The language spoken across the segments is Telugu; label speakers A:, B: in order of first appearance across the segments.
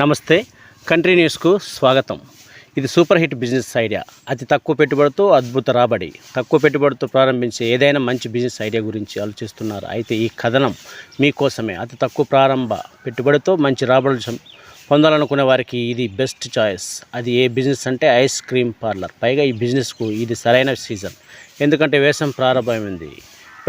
A: నమస్తే. కంట్రీ న్యూస్కు స్వాగతం. ఇది సూపర్ హిట్ బిజినెస్ ఐడియా. అతి తక్కువ పెట్టుబడితో అద్భుత రాబడి. తక్కువ పెట్టుబడితో ప్రారంభించే ఏదైనా మంచి బిజినెస్ ఐడియా గురించి ఆలోచిస్తున్నారు. అయితే ఈ కథనం మీకోసమే అతి తక్కువ ప్రారంభ పెట్టుబడితో మంచి రాబడులు పొందాలనుకునే వారికి ఇది బెస్ట్ చాయిస్. అది ఏ బిజినెస్ అంటే ఐస్ క్రీమ్ పార్లర్. పైగా ఈ బిజినెస్కు ఇది సరైన సీజన్. ఎందుకంటే వేసం ప్రారంభమైంది.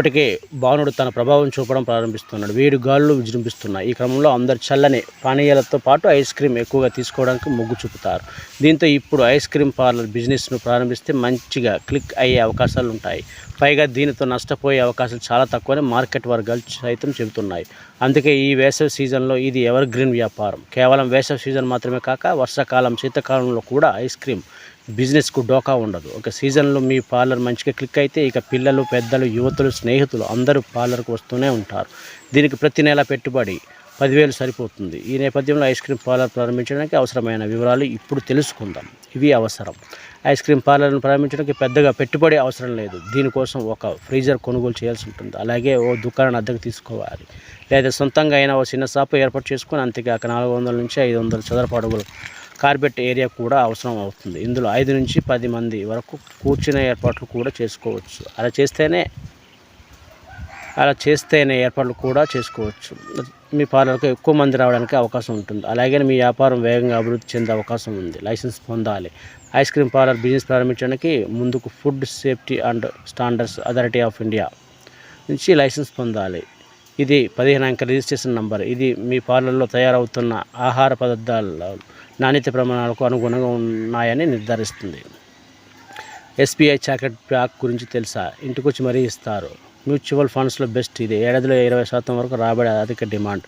A: ఇప్పటికే బాణుడు తన ప్రభావం చూపడం ప్రారంభిస్తున్నాడు. వేడి గాలులు విజృంభిస్తున్నాయి ఈ క్రమంలో అందరు చల్లని పానీయాలతో పాటు ఐస్ క్రీమ్ ఎక్కువగా తీసుకోవడానికి మొగ్గు చూపుతారు. దీంతో ఇప్పుడు ఐస్ క్రీమ్ పార్లర్ బిజినెస్ను ప్రారంభిస్తే మంచిగా క్లిక్ అయ్యే అవకాశాలు ఉంటాయి. పైగా దీనితో నష్టపోయే అవకాశాలు చాలా తక్కువని మార్కెట్ వర్గాలు సైతం చెబుతున్నాయి. అందుకే ఈ వేసవి సీజన్లో ఇది ఎవర్ గ్రీన్ వ్యాపారం. కేవలం వేసవి సీజన్ మాత్రమే కాక వర్షాకాలం శీతాకాలంలో కూడా ఐస్ క్రీమ్ బిజినెస్కు డోకా ఉండదు. ఒక సీజన్లో మీ పార్లర్ మంచిగా క్లిక్ అయితే ఇక పిల్లలు పెద్దలు యువతులు స్నేహితులు అందరూ పార్లర్కు వస్తూనే ఉంటారు. దీనికి ప్రతి నెల పెట్టుబడి పదివేలు సరిపోతుంది. ఈ నేపథ్యంలో ఐస్ క్రీమ్ పార్లర్ ప్రారంభించడానికి అవసరమైన వివరాలు ఇప్పుడు తెలుసుకుందాం. ఇవి అవసరం. ఐస్ క్రీమ్ పార్లర్ను ప్రారంభించడానికి పెద్దగా పెట్టుబడి అవసరం లేదు. దీనికోసం ఒక ఫ్రీజర్ కొనుగోలు చేయాల్సి ఉంటుంది. అలాగే ఓ దుకాణం అద్దెకు తీసుకోవాలి. లేదా సొంతంగా అయినా ఓ చిన్న షాపు ఏర్పాటు చేసుకొని అంతేకాక నాలుగు వందల నుంచి ఐదు వందల చదరపు అడుగులు కార్పెట్ ఏరియా కూడా అవసరం అవుతుంది. ఇందులో ఐదు నుంచి పది మంది వరకు కూర్చునే ఏర్పాట్లు కూడా చేసుకోవచ్చు. అలా చేస్తేనే అలా చేస్తేనే ఏర్పాట్లు కూడా చేసుకోవచ్చు. మీ పార్లర్కు ఎక్కువ మంది రావడానికి అవకాశం ఉంటుంది. అలాగే మీ వ్యాపారం వేగంగా అభివృద్ధి చెందే అవకాశం ఉంది. లైసెన్స్ పొందాలి. ఐస్ క్రీమ్ పార్లర్ బిజినెస్ ప్రారంభించడానికి ముందుకు food safety and standards authority of India నుంచి లైసెన్స్ పొందాలి. ఇది పదిహేను అంక రిజిస్ట్రేషన్ నంబర్. ఇది మీ పార్లర్లో తయారవుతున్న ఆహార పదార్థాల నాణ్యత ప్రమాణాలకు అనుగుణంగా ఉన్నాయని నిర్ధారిస్తుంది. ఎస్బీఐ చాకెట్ ప్యాక్ గురించి తెలుసా? ఇంటికొచ్చి మరీ ఇస్తారు. మ్యూచువల్ ఫండ్స్లో బెస్ట్ ఇది. ఏడాదిలో ఇరవై శాతం వరకు రాబడే అధిక డిమాండ్.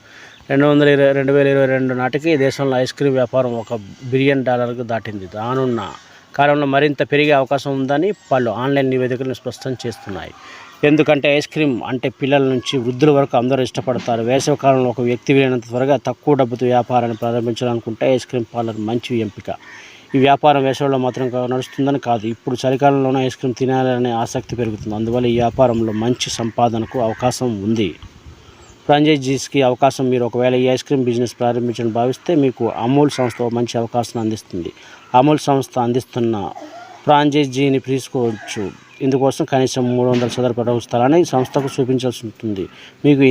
A: రెండు వందల ఇరవై రెండు వేల ఇరవై రెండు నాటికి దేశంలో ఐస్ క్రీమ్ వ్యాపారం ఒక బిలియన్ డాలర్కు దాటింది. రానున్న కాలంలో మరింత పెరిగే అవకాశం ఉందని పలు ఆన్లైన్ నివేదికలు స్పష్టం చేస్తున్నాయి. ఎందుకంటే ఐస్ క్రీమ్ అంటే పిల్లల నుంచి వృద్ధుల వరకు అందరూ ఇష్టపడతారు. వేసవి కాలంలో ఒక వ్యక్తి వీలైనంత త్వరగా తక్కువ డబ్బుతో వ్యాపారాన్ని ప్రారంభించాలనుకుంటే ఐస్ క్రీమ్ పార్లర్ మంచి ఎంపిక. ఈ వ్యాపారం వేసవిలో మాత్రం నడుస్తుందని కాదు ఇప్పుడు చలికాలంలోనే ఐస్ క్రీమ్ తినాలనే ఆసక్తి పెరుగుతుంది. అందువల్ల ఈ వ్యాపారంలో మంచి సంపాదనకు అవకాశం ఉంది. ఫ్రాంచైజీస్కి అవకాశం మీరు ఒకవేళ ఈ ఐస్ క్రీమ్ బిజినెస్ ప్రారంభించడం భావిస్తే మీకు అమూల్ సంస్థ మంచి అవకాశం అందిస్తుంది. అమూల్ సంస్థ అందిస్తున్న ఫ్రాంచైజీని తీసుకోవచ్చు. ఇందుకోసం కనీసం మూడు వందల చదరపు అడుగు స్థలాన్ని సంస్థకు చూపించాల్సి ఉంటుంది. మీకు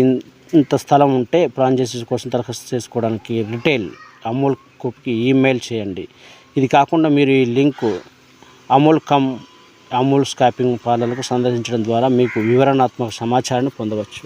A: ఇంత స్థలం ఉంటే ఫ్రాంచైజీస్ కోసం దరఖాస్తు చేసుకోవడానికి రిటైల్ అమూల్ కుప్కి ఈమెయిల్ చేయండి. ఇది కాకుండా మీరు ఈ link Amul cum Amul scooping పార్లర్లకు సందర్శించడం ద్వారా మీకు వివరణాత్మక సమాచారాన్ని పొందవచ్చు.